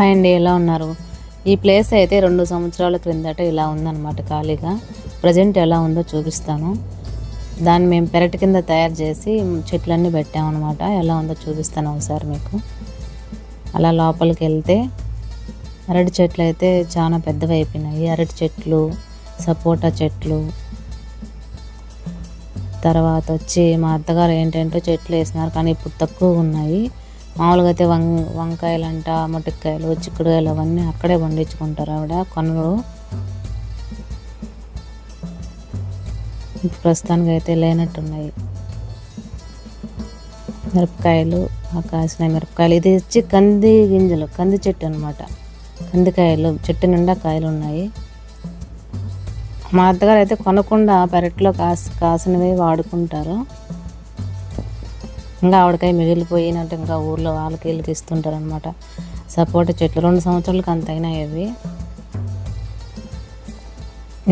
Hi అండి ఎలా ఉన్నారు. ఈ ప్లేస్ అయితే రెండు సంవత్సరాల క్రిందట ఇలా ఉందన్నమాట ఖాళీగా. ప్రజెంట్ ఎలా ఉందో చూపిస్తాను. దాన్ని మేము పెరటి కింద తయారు చేసి చెట్లన్నీ పెట్టామన్నమాట. ఎలా ఉందో చూపిస్తాను ఒకసారి మీకు. అలా లోపలికి వెళ్తే అరటి చెట్లు అయితే చాలా పెద్దవి అయిపోయినాయి. అరటి చెట్లు సపోటా చెట్లు. తర్వాత వచ్చి మా అత్తగారు ఏంటంటే చెట్లు వేసినారు కానీ ఇప్పుడు తక్కువ ఉన్నాయి. మామూలుగా అయితే వం వంకాయలంట మొటికాయలు చిక్కుడుకాయలు అవన్నీ అక్కడే పండించుకుంటారు ఆవిడ కొనరు. ఇప్పుడు ప్రస్తుతానికి అయితే లేనట్టున్నాయి. మిరపకాయలు ఆ కాసిన మిరపకాయలు. ఇది వచ్చి కంది గింజలు కంది చెట్టు అనమాట కందికాయలు చెట్టు నిండా కాయలు ఉన్నాయి. మా అత్తగారు అయితే కొనకుండా పెరట్లో కాసి కాసినవి వాడుకుంటారు. ఇంకా ఆవిడకాయ మిగిలిపోయినట్టు ఇంకా ఊర్లో వాళ్ళకి వీళ్ళకి ఇస్తుంటారు అనమాట సపోటా చెట్లు రెండు సంవత్సరాలకు అంత అయినాయి అవి.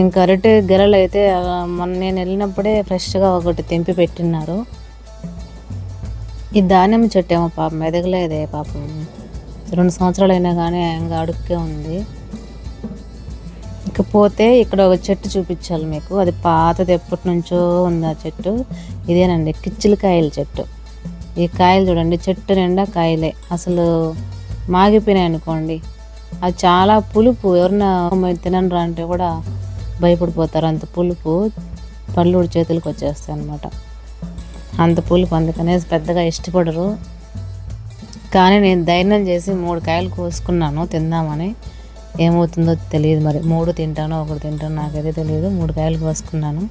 ఇంకా అరటి గెలలు అయితే మొన్న నేను వెళ్ళినప్పుడే ఫ్రెష్గా ఒకటి తెంపి పెట్టినారు ఈ ధాన్యం చెట్టు ఏమో పాపం ఎదగలేదే పాపం. రెండు సంవత్సరాలు అయినా కానీ ఇంకా అడుక్కే ఉంది. ఇకపోతే ఇక్కడ ఒక చెట్టు చూపించాలి మీకు. అది పాతది ఎప్పటి నుంచో ఉంది ఆ చెట్టు. ఇదేనండి కిచ్చిలికాయల చెట్టు. ఈ కాయలు చూడండి చెట్టు నిండా కాయలే. అసలు మాగిపోయినాయి అనుకోండి. అది చాలా పులుపు. ఎవరన్నా తినరా అంటే కూడా భయపడిపోతారు. అంత పులుపు పళ్ళు చేతులకు వచ్చేస్తాయి అనమాట అంత పులుపు అందుకనేసి పెద్దగా ఇష్టపడరు. కానీ నేను ధైర్యం చేసి మూడు కాయలు కోసుకున్నాను తిందామని. ఏమవుతుందో తెలియదు మరి. మూడు తింటానో ఒకటి తింటానో నాకైతే తెలియదు. మూడు కాయలు కోసుకున్నాను.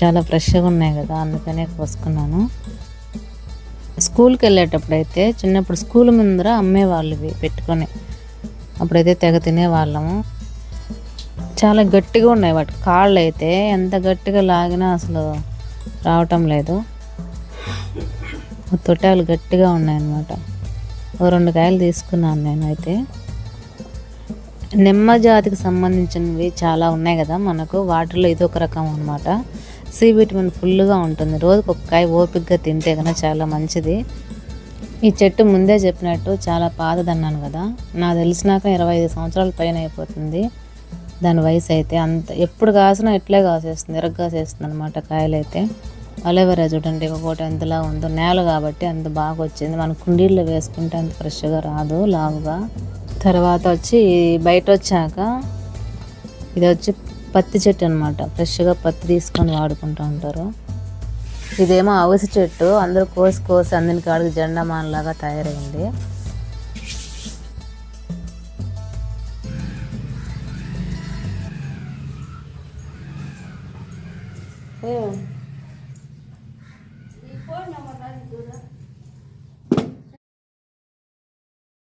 చాలా ఫ్రెష్గా ఉన్నాయి కదా అందుకనే కోసుకున్నాను. స్కూల్కి వెళ్ళేటప్పుడు అయితే చిన్నప్పుడు స్కూల్ ముందర అమ్మేవాళ్ళు ఇవి పెట్టుకొని అప్పుడైతే తెగ తినేవాళ్ళము. చాలా గట్టిగా ఉన్నాయి వాటి కాళ్ళు అయితే ఎంత గట్టిగా లాగినా అసలు రావటం లేదు. తొట్టాలు గట్టిగా ఉన్నాయన్నమాట. ఓ రెండు కాయలు తీసుకున్నాను నేనైతే. నిమ్మ జాతికి సంబంధించినవి చాలా ఉన్నాయి కదా మనకు వాటిలో ఇది ఒక రకం అనమాట సి విటమిన్ ఫుల్గా ఉంటుంది. రోజుకు ఒక కాయ ఓపికగా తింటే కనుక చాలా మంచిది. ఈ చెట్టు ముందే చెప్పినట్టు చాలా పాతదన్నాను కదా. నాకు తెలిసినాక ఇరవై ఐదు సంవత్సరాల పైన అయిపోతుంది. దాని వయసు అయితే అంత ఎప్పుడు కాసినా ఇట్లే కాసేస్తుంది. ఎరగ కాసేస్తుంది అనమాట కాయలైతే. అలోవెరా చూడండి ఒకటి ఎంతలా ఉందో. నేల కాబట్టి అంత బాగా వచ్చింది. మన కుండీల్లో వేసుకుంటే అంత ఫ్రెష్గా రాదు లావుగా. తర్వాత వచ్చి బయట వచ్చాక ఇది వచ్చి పత్తి చెట్టు అనమాట ఫ్రెష్గా పత్తి తీసుకొని వాడుకుంటూ ఉంటారు. ఇదేమో అవిసి చెట్టు. అందరూ కోసి కోసి అందరి కాడికి జెండా మానలాగా తయారైంది